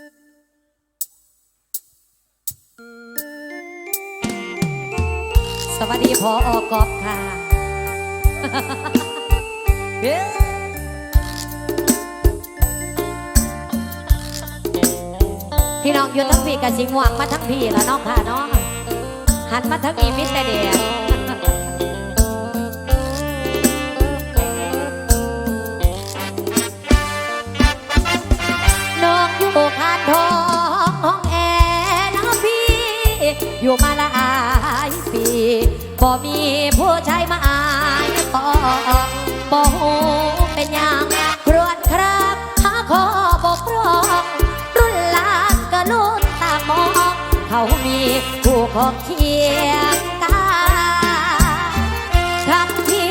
สวัสดีพออกอบค่ะเฮ้พี่น้องอยู่ทั้งพี่กับสิงหวังมาทั้งพี่แล้วน้องค่ะน้อง หันมาทั้งอีมิตรแต่เดีย อยู่มาหลายปีบ่มีผู้ชายมาอายต่อบ่หูเป็นยังครวญครับหาขอบกพร่องรุ่นลานก็ลุ้นตามอง เขามีผู้ของเคียงกายคำที่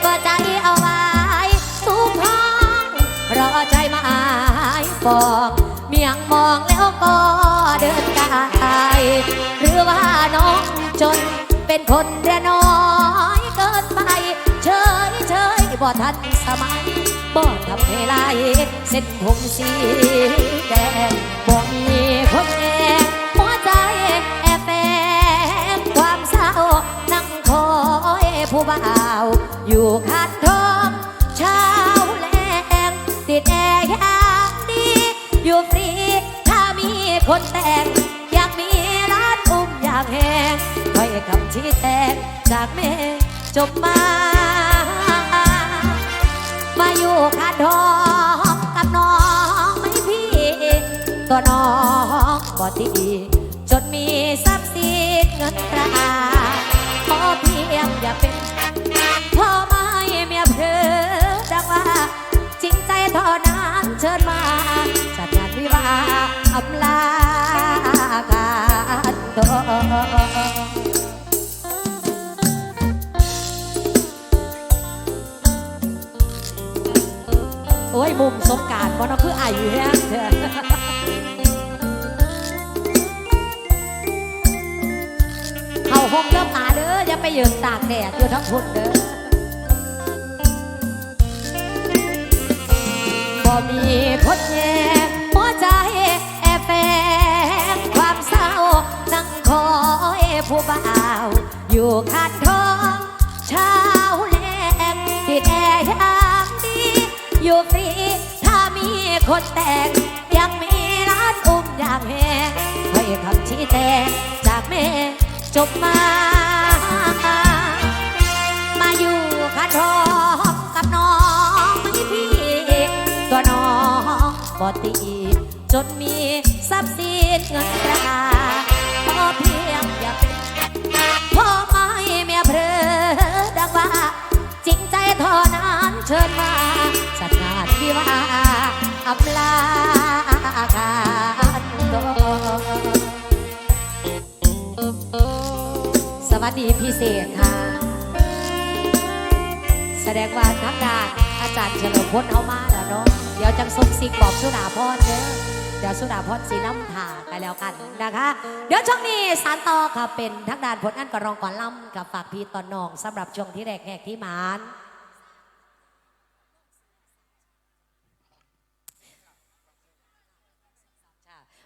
เปิดใจเอาไว้ทุกห้องรอใจมาอายปองเมียงมองแล้วก็เดินกายหรือว่า น้องจนเป็นคนเรียน้อยเกินไป เฉยเฉยบ่ทันสมัยบ่ทำเวลาเส้นผมสีแดงบ่มีคนแอบหัวใจแอบแฝงความเศร้านั่งคอยผู้บ่าวอยู่คานทองเช้าแลงติดแอร์ยางดี อยู่ฟรีถ้ามีคนแต่งากแหงคอยคำชี้แจงจากแม่จบมา มาอยู่คานทองกับน้องไม่พี่ ตัวน้องบ่ตีจนมีทรัพย์สินเงินตราขอเพียงอย่าเป็นพ่อไม้เมียเพลอดังว่า จริงใจเท่านั้นเชิญมา โอ้ยมุมสงการบ่เนาะคืออายุแฮงเถอะเข้าห้องเริ่มหาเด้ออย่าไปยืนตากแดดอยู่ทั้งพุ่นเด้อบ่มีคนแย่หัวใจแอบแฝงความเศร้านั่งคอยผู้บ่าว อยู่คานทองเช้าแลงติดแอร์ อยู่ฟรี ถ้ามีคนแต่ง ยังมีร้านอุ้มอย่างแหงให้คำชี้แจงจากแม่จบมา มาอยู่คานทองกับน้องไม่พี่ ตัวน้องบอตีจนมีทรัพย์สินเงินตราพอเพียงอย่าเป็นพ่อไม่เมียเพลอดังว่า จริงใจท่านั้นเชิญมาจัดงานวิวาห์อำลากันสวัสดีพิเศษค่ะ แสดงว่าทักดานอาจารย์เฉลิมพลเอามาแล้วเนาะเดี๋ยวจังส่งซิกบอกสุดาพรเด้อ เดี๋ยวสุดาพรสีน้ำถาไปแล้วกันนะคะ เดี๋ยวช่วงนี้สารต่อค่ะเป็นทักดานผลงานกระรองก่อนล่ำกับฝากพี่ตอนน้องสำหรับช่วงที่แรกแหกที่หมาน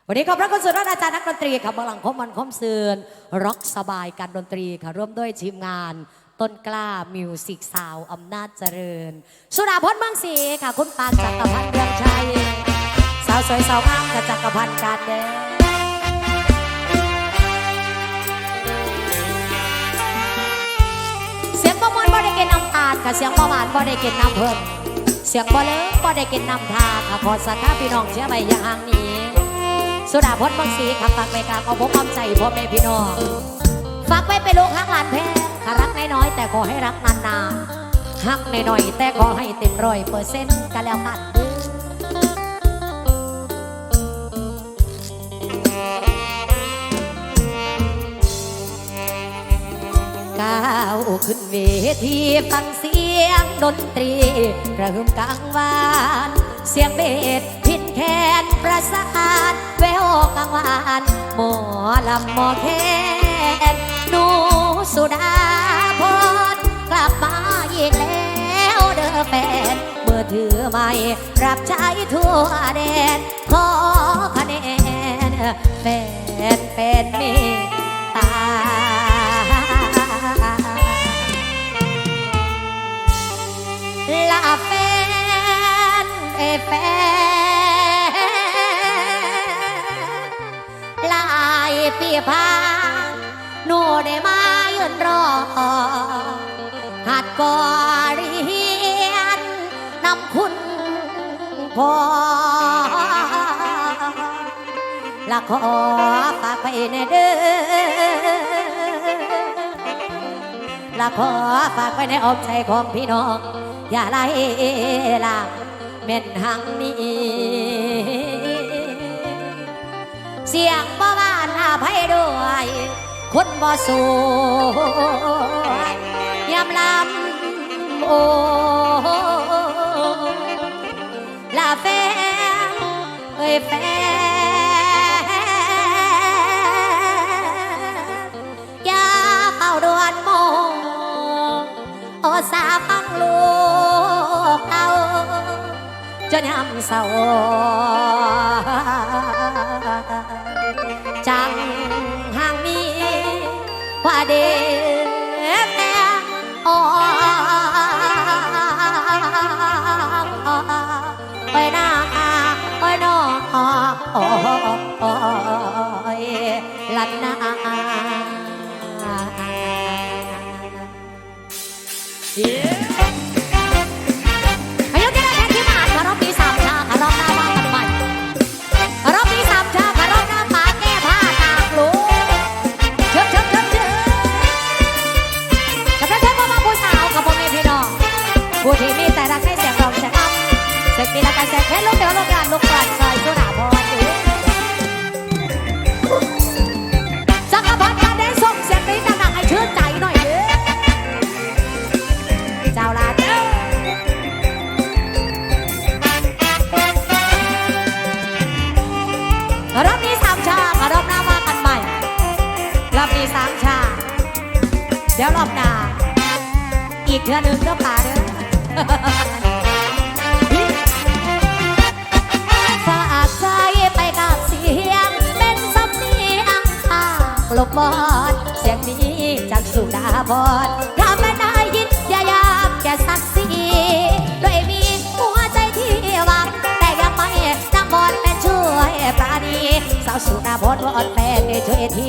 วันนี้ขอบพระคุณสุดยอดอาจารย์นักดนตรีค่ะบลังคมวันคมเสือนร็อกสบายการดนตรีค่ะร่วมด้วยทีมงาน ต้นกล้ามิวสิกซาวอำนาจเจริญ สุดาพจน์บางสีค่ะ คุณปานจักรพันธ์เรืองชัยาวสวยสาวงามค่ะจักรพันธ์การเด้อเสียงประมวลบ่ได้กินน้ำตาลค่ะเสียงประหวานบ่ได้กินน้ำเพิ่มเสียงบ่เลิกบ่ได้กินน้ำทาค่ะขอสักข้าพี่น้องเชื่อไปอย่างห่างนี้สุดาพจน์บางสีขับฝากไปกลางเอาผมอ้อมใจพ่อแม่พี่น้องฝากไว้เป็นลูกฮักหลานแพงถ้ารักน้อยๆแต่ขอให้รักนานๆฮักน้อยๆแต่ขอให้เต็มร้อยเปอร์เซ็นต์กันแล้วกันาวขึ้นเวทีฟังเสียงดนตรีกระหึ่มกลางวาน เสียงเบสพินแคนประสานแววกลางวานหมอลำหมอแคนหนูสุดาพรกลับมาอีกแล้วเด้อแฟนเมื่อถือไม่รับใช้ทั่วแดนขอคะแนแฟนแฟนเมตตา ลาแฟนเอยแฟนลายปีพานหนูได้มายืนรอหัดก่อเรียนนำคุณพอละขอฝากไปในเด้อละขอฝากไว้ในอ้อมใจของพี่น้อง อย่าไล่ลางเม่นหังนี้ เสียงบ่บ้านอาภัยด้วย คนบ่สวยยำลำโอลาแฟนเอ้ยแฟนอย่าเป่าดวนโมโอสาฟังลูก จนยำเศร้าจังห่างมีว่าเด็กแต่อไปหน้าไปนอลัดหน้าอา ละกันลูกเดียวลูกงานลูกกลานซอยสุดาพรอยู่จักรพรรดิการได้ส่งเสียงนี้ดังๆให้ชื่นใจหน่อยเด้อเจ้าลาเจ้ารอบนี้สามชารอบหน้าว่ากันใหม่รอบนี้สามชา เดี๋ยวรอบหน้าอีกเทือนึ่งเด้อป่าเด้อ บอดเสียงนี้จากสุดาบอดถ้าไม่ได้ยินอย่ายากแกสักสีด้วยมีหัวใจที่หวังแต่ยังไม่นักบอดเป็นช่วยปราณีสาวสุดาบอดวอนแฟนได้ช่วยที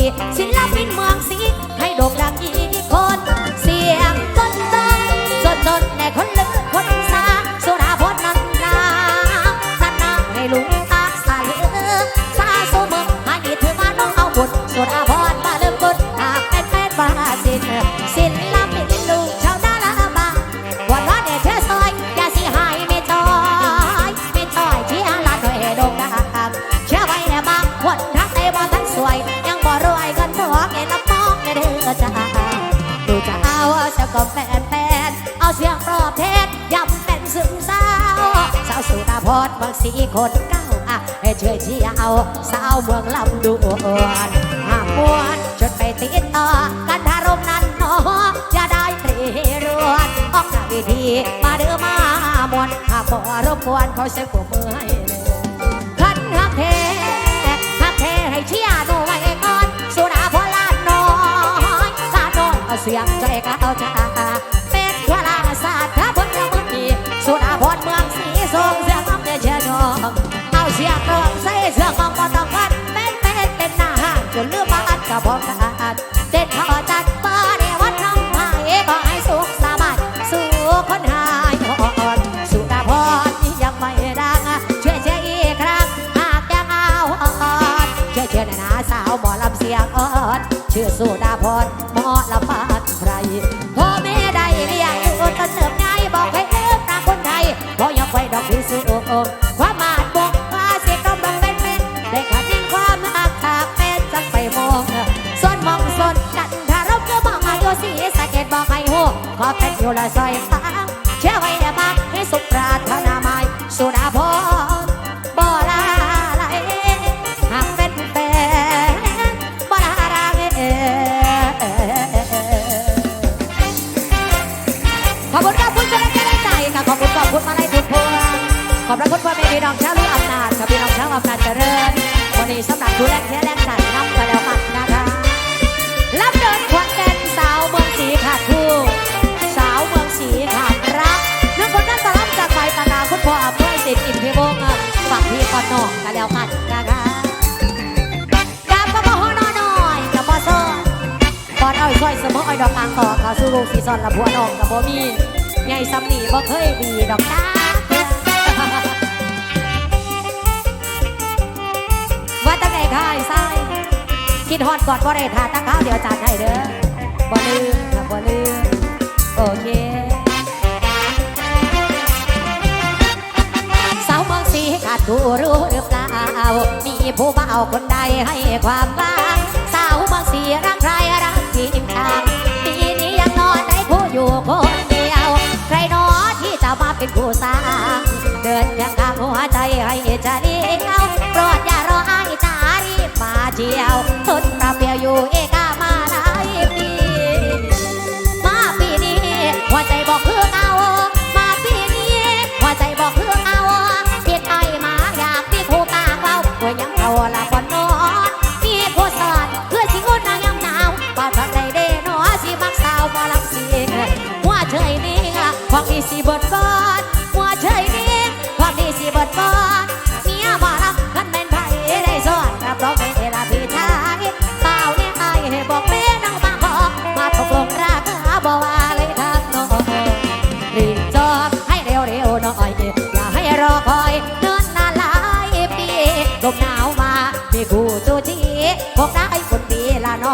ก็แฟนแฟนเอาเสียงปลอบเทศย้ำเป็นซึมเศร้าสาวสุดาพรบางสีคนเก้าอะให้ช่วยเชียร์เอาสาวเมืองลำดวนห้ามมวนจนไปติดต่อกันทารมนั้นเนาะอย่าได้ปรีรวนออกหน้าเวทีมาเด้อมามวนหากบ่รบกวนเขาเสียกว่ามือให้เลย เสียงใจก้าวจ้าเป็นวลาศาสตร์ถ้าเมืองบ่มีสุดาพรเมืองสีส่งเสียงน้ำเดือดเชื่อน้องเอาเสียงร้องใส่เสียงของบ่ต้องกันเป็นเป็นเป็นหน้าห้างจนลืมบ้านกับบ่ขานเต้นเขา ความมาดบอกว่าเสียกำลังเป็นเป็นได้ขัดยินความหักขากเป็นจังไปมองส่วนมองส่วนกันถ้าเราเก็มองอาโยสีสะเก็ดบอกให้หูขอเป็นอยู่ละซอยตา กพวงขอบพระคุณพ่อแม่พี่น้องชาวลูกอำนาจกับพี่น้องชาวอำนาจเจริญวันนี้สำหรับทุกธุแรงแค่แรงใจน้ำกันแล้วกันนะคะ รับเดินขวัญแก่นสาวเมืองศรีขาดคู่สาวเมืองศรีขาดรักนักคนนั้นตรับจากไปานาคุณพ่ออภัยสิทธิ์อินทิวงฝั่งพี่ปอนอกกันแล้วกันนะคะกาบกระบอกหน่อยน่อยกระบอกซ้อนก่อนอาอีกซอยเสมออ้อยดอกกลางต่อขาสู้ลูกสีซอนละพัวนอกกับบ่มีใหญ่ซ้ำนีบ่เคยดีดอกจ้า คิดฮอดกอดบ่ได้ทาตั้งข้าวเดียวจานให้เด้อบ่ลืมค่ะบ่ลืมโอเคสาวเมืองสีขาดดูรู้หรือเปล่ามีผู้บ่าวคนใดให้ความหวังสาวเมืองสีรักใครรักจริงจังปีนี้ยังนอนได้ผู้อยู่คนเดียว ใครนอที่จะมาเป็นผู้สร้างเดินเคียงข้างหัวใจให้จะเดียว เจียวทนปราเปียวอยู่เอก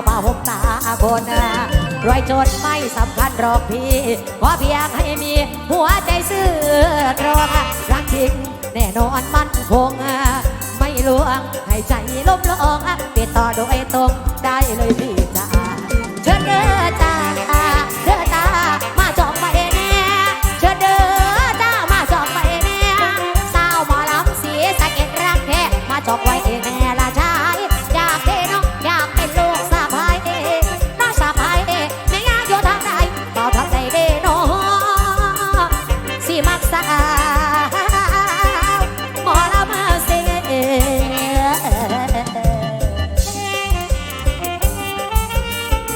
ผ้าห่มตาคนรวยจนไม่สำคัญหรอกพี่ขอเพียงให้มีหัวใจซื่อตรงรักจริงแน่นอนมั่นคง ไม่ลวงให้ใจล้มลงติดต่อโดยตรงได้เลยพี่จ้าเชิญเด้อ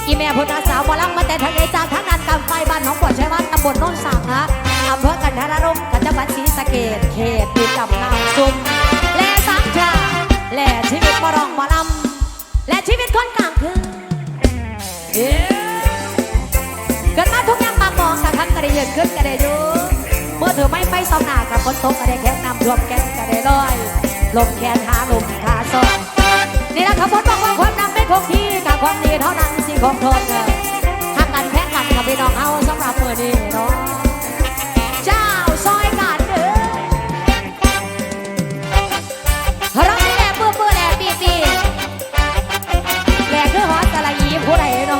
อีแม่พุทธสาวหมอลังมาแต่ทะเลจากทั้งนั้นกำไฟบ้านหนองบัวชัยวัฒน์ตำบลโนนสังฮะอำเภอกันทรารมจังหวัดศรีสะเกษเขตติดกับน้ำซุมและสามชาและชีวิตมารองหมอลำและชีวิตคนกลางคืนเกิดมาทุกอย่างมามองกระทั่งกระไดยืนขึ้นกระไดอยู่เมื่อเธอไม่ไปซ้อมหน้ากับฝนตกกระไดแค่น้ำรวมแก้มกระไดลอยลมแขนหาลมขาซอยนี่แหละขบวนบอกว่าความนำ คงที่กับความดีเท่านั้นสิคงทนเออหักกันแพ้กันกับพี่น้องเฮาสำหรับมือนี้เนาะเจ้าซอยกันเด้อรักแหลกปื้อปื้อแหลกปีปีแหลกคือฮอตกะละยีผู้ใดเนาะ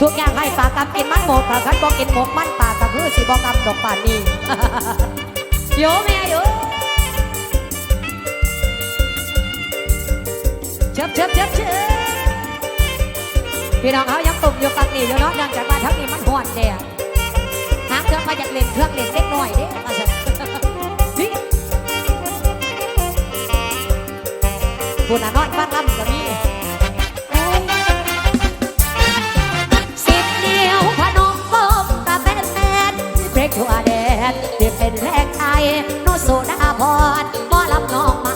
ทุกอย่างให้ปากกำกินมันหมกปากกันบอกกินหมกมันปากก็คือสิบอกกำดอกป่านนี้โยแม่โย ชิบเชิบเชิบเชิบพี่น้องเขายังตุ่มอยู่กับนี่อยู่เนาะเนื่องจากว่าทั้งนี้มันหอนเนี่ยหางเครื่องมาจากเล่นเครื่องเล่นเล็กน้อยเด้มาสินี่คุณน่ะนอนฟังลำกับนี่สิบเดียวพนมกลมกับแฟนแฟนเบรกทั่วแดนเปลี่ยนเป็นแรกไทยโนสุดาพรหมอลำน้องไม้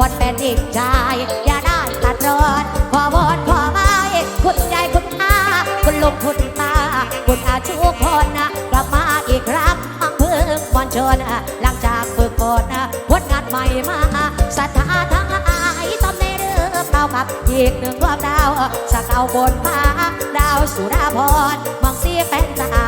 วันเป็นอีกชายอย่าได้ รอนขอวอนขอไม้คุณยายคุณอาคุณลุงคุณตา คุณอาชุกคนนะกลับมาอีกครั้งอังเพิ่งวันชิญหลังจากฝึกฝนผลงานใหม่มาศรัทธาทั้งอายตอมในเรือเปล่ากับอีกหนึ่งดวงดาว สักเอาบนฟ้าดาวสุดาพรมองเสียเป็นตา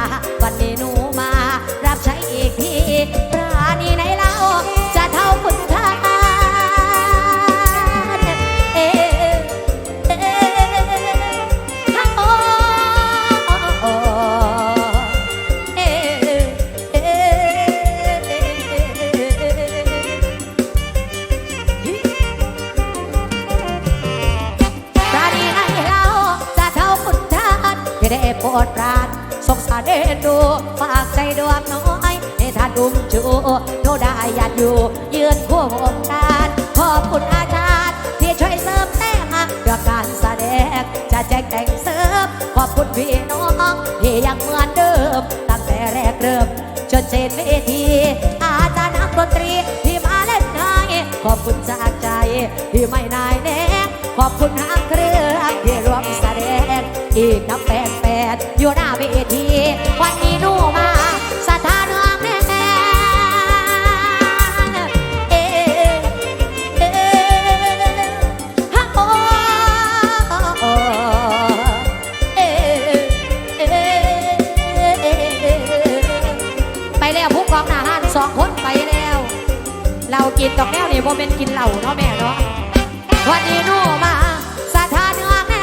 ใจดวงน้อยให้ท่านอุ้มจูโนได้ญาดอยู่ ยืนควบองการขอบคุณอาจารย์ ที่ช่วยเสริมแต้มเรื่การแสดงจะแจ้งแต่งเสริมขอบคุณพี่น้องที่ยังเหมือนเดิม ตั้งแต่แรกเริ่มจนเสร็จเวทีอาจารย์นักดนตรีที่มาเล่นไห้ขอบคุณจากใจที่ไม่นายแน่ขอบคุณทางเครื่องที่รวมแสดง อีกนับแปดแปดอยู่หน้าเวทีวันนี้ นดอกแก้วนี่บ่เป็นกินเหล้าเนาะแม่เนาะวันนี้หนูมาสถานเนือแน่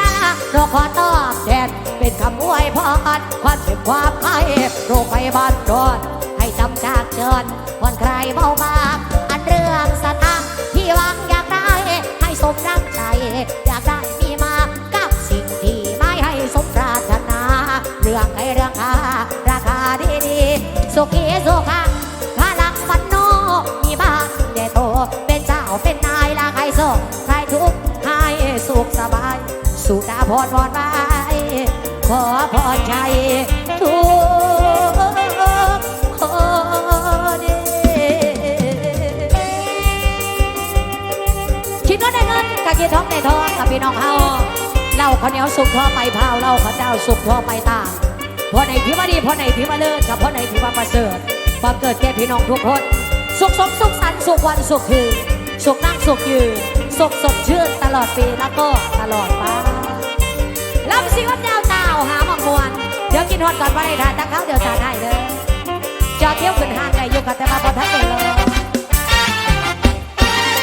เราขอตอบแทนเป็นคำอวยพรความเจ็บความไข้โรคไปบ้านรอดให้จำจากเจินผ่อนคลายเบาบางอันเรื่องสถานที่หวังอยากได้ ให้สมดังใจ อยากได้มีมากับสิ่งที่ไม่ให้สมปรารถนา เรื่องให้เรื่องคาราคาดีดีๆสุขีสุขัง สุดาพรวอนไว้ขอพรชัยทุกคนคิดว่าได้เงินกับคิดท้องได้ทองกับพี่น้องเฮาเราข้าวเหนียวสุกทั่วไปเผาเราข้าวเจ้าสุกทั่วไปตามพราะในที่ว่าดีพราะในที่ว่าเลิศกับพราะในที่ว่าประเสริฐความเกิดแก่พี่น้องทุกคน สุขสมสุขสันต์สุขวันสุขคืนสุขนั่งสุขยืนสุขสดชื่นตลอดปีแล้วก็ตลอดไป ลำสิวัดยาวตาวหาหมอกมวน เดี๋ยวกินฮอดก่อนว่าได้ทานตะเขาเดี๋ยวทานให้เลยจอดเที่ยวขึ้นห้างได้อยู่กันแต่มาพอทักเลยเลย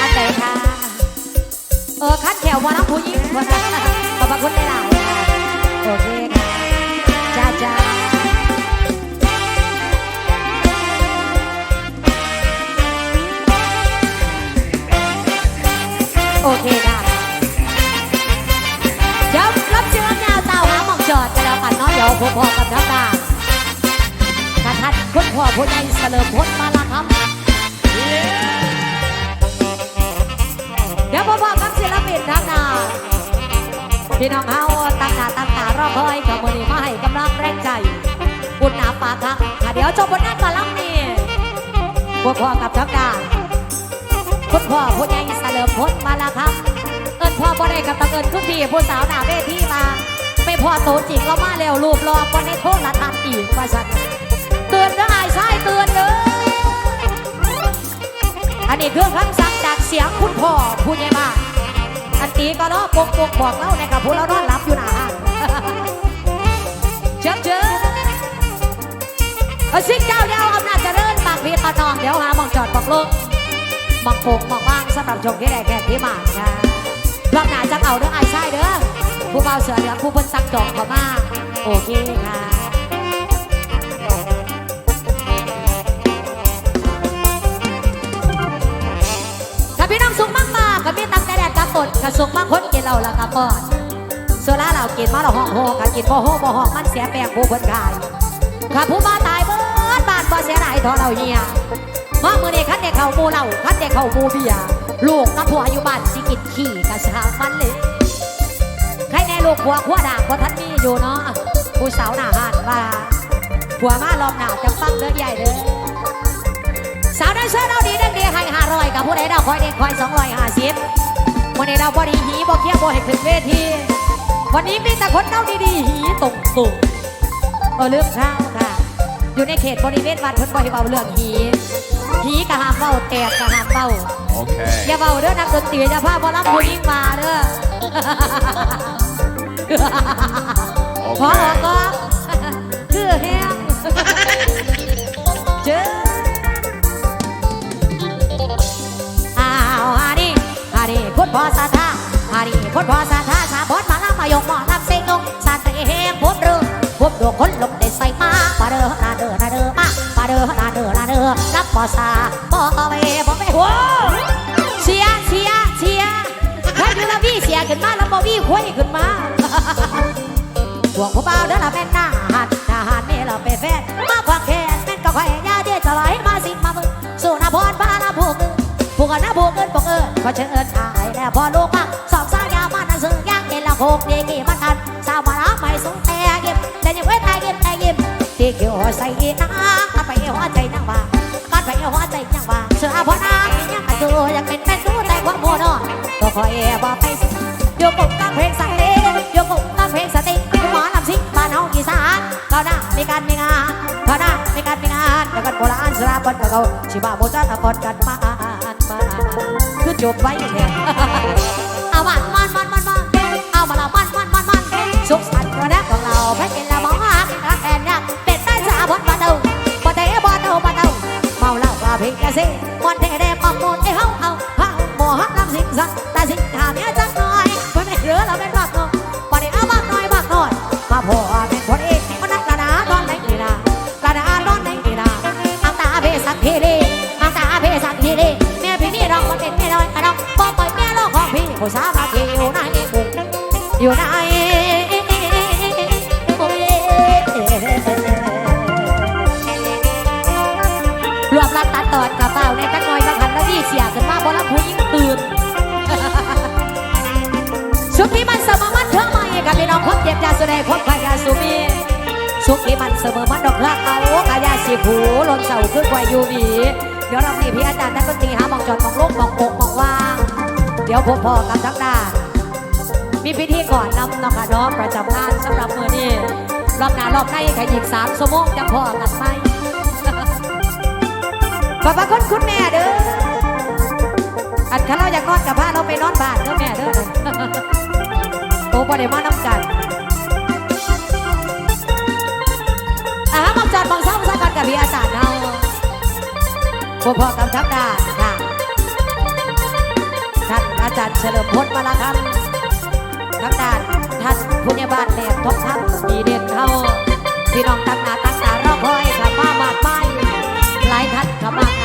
อันไหนคะเออคัดแขวมาน้ำผู้หญิงคนนั้นขอบพระคุณได้หลายค่ะโอเคค่ะจ้าจ้าโอเคค่ะ เนาะเดี๋ยวผมพอกับทัพดาท่านท่านคุณพ่อผู้ใหญ่เสลิมพลมาละครับเดี๋ยวผมพอกับศิลปินทัพดาพี่น้องเฮาตั้งหน้าตั้งตารอคอยกับมือนี้มาให้กำลังแรงใจบุญหนาปากครับอะเดี๋ยวจบบนนั้นก่อนลังนี่พวกพ่อกับทัพดาคุณพ่อผู้ใหญ่เสลิมพลมาล้วครับเอิญพ่อบ่ได้กับตังเอิญคุณพี่ผู้สาวหน้าเวทีมา ไม่พอโตจริงเรามาแล้วรูปรอคนในโทษละทันอีกว่าฉันเตือนก็อายใช่เตือนเลยอันนี้คือคำสั่งจากเสียงคุณพ่อผู้ใหญ่มากอันตีก็ล้อปกปกบอกเล่าในกับผู้เรานอนหลับอยู่หนาห้างเชิญเชิญเอาสิ่งเจ้าเดียวอำนาจเจริญปากพีตะนองเดี๋ยวหามองจอดบอกลงมังคงมังว่างสำหรับชมที่ได้แค่ที่มาค่ะรอบหน้าจะเอาเด้อไอ้ใช่เด้อ ผู้เบาเสือเหลืองผู้เพิ่นสักจองเขามาโอเคค่ะถ้าพี่น้องสุกมากมากกับพี่ตั้งแต่แดดกับตดกับสุกมากคนกินเราละกับก่อนโซล่าเรากินมาเราห้องโฮกับกินบ่โฮบ่ห้องมันเสียแปลงผู้เพิ่นกายข้าผู้บ้าตายเบิดบ้านบ่เสียหายทอเราเฮียว่ามือนี้คันเด็กเขาหมูเหล่าคันเด็กเขาหมูเบียลูกกับผัวอยู่บ้านสิกินขี้กระชามันเลย ลูกผัวขัวด่างเพราะท่านมีอยู่เนาะผู้สาวหน้าหานว่าผัวมาลองหน้าจะฟังเด้อใหญ่เด้อสาวนั้นเสื้อเราดีเด้งดีให้ห้าร้อยกับผู้ใดเราคอยเด็กคอยสองร้อยห้าสิบวันนี้เราบอดีหีบอเคียบอให้ขึ้นเวทีวันนี้มีแต่คนเน่าดีๆหีตรงตุ่เออเรื่องข้าวค่ะ อยู่ในเขตบริเวณวัดเพิ่นบ่ให้เบาเรื่องหีผีกะหามเบาแตกกะหามเบา Okay. อย่าเบาเด้อนักดนตรีอย่าพาบอลรับผู้หญิงมาเด้อ พอออก Okay. ก็คือแห้งเจออ้าวฮาดีฮาดีคุณพ่อสาธาฮาดีคุณพ่อสาธาสาบดมาล้วมายกหมอลำเซ็งงสาเตแห้งผมเรือผมดวงคนลมได้ใส่มาปาเด้อนาเด้อนาเด้อมาปาเด้อนาเด้อนาเดอรับปอสาปอเวปอเวโว้เสียเสียเสียใครดูละพี่เสียขึ้นมาแล้วบอวี่คุยขึ้นมา พวกผู้เบาเด้อละแม่นหน้าหันหน้าหันนี่เราเป็นแฟนมาควักแขนแม่นก็ข่อยยาเดียจะไหลมาสิมามึงสู่นาพรพานาผูกเงินผูกกันนาผูกเงินผูกเอิญก็เชิญอายแล้วพอลูกมาสองสาวยามันนั่นซึ่งย่างเห็นละโคกดีกี่มันกันสาวมารับไม่สงแต่เก็บแต่ยังเว้นตายเก็บแต่เก็บเขียวใส่น้ำ มีการมีงานเขาหน้ามีการมีงานแต่กันโบราณสราบนเขาชิบะโบราณกอดกันมามาคือจบไว้แค่เอามันมัน ผู้สาวมาที่อยู่ไหนอยู่ไหนรวมรัดตัดตอนกระเป๋าในจักหน่อยละพันละยี่เสียขึ้นมาบนลำพูยิ่งตื่นสุขีมันเสมอมันเถอะมาเองกับพี่น้องความเจ็บยาสุดความพยาสุมีสุขีมันเสมอมันดอกรักเอากายาสีผูลนเสาขึ้นไวยูวีเดี๋ยวเรามีพี่อาจารย์นักดนตรีหาหมองจอดหมองโลกหมองโปกหมองว่าง ดี๋ยวพอพอกันทั้งด้านมีพิธีก่อนนำนองกระน้องประจำงานสำหรับมือนี้รอบหน้ารอบในแค่อีกสามชั่วโมงจะพอกันไหมขอบพระคุณคุณแม่เด้อ อันข้าเราอยากนอนกับพาเราไปนอนบ้านเด้อแม่เด้อโอ้บ่ได้มาน้ำกันอ่ามักจัดบังซ้ำซ้ำกันกับพี่อาจารย์เนาพอพอๆกำชับด่านาจารย์เฉลิมพลมาละครับทางด้านท่านผู้ใหญ่บ้านแหลมทบทัพดีเด่นเข้าพี่น้องตั้งหน้าตั้งตารอคอยขับมาบากมายหลายท่านขับมา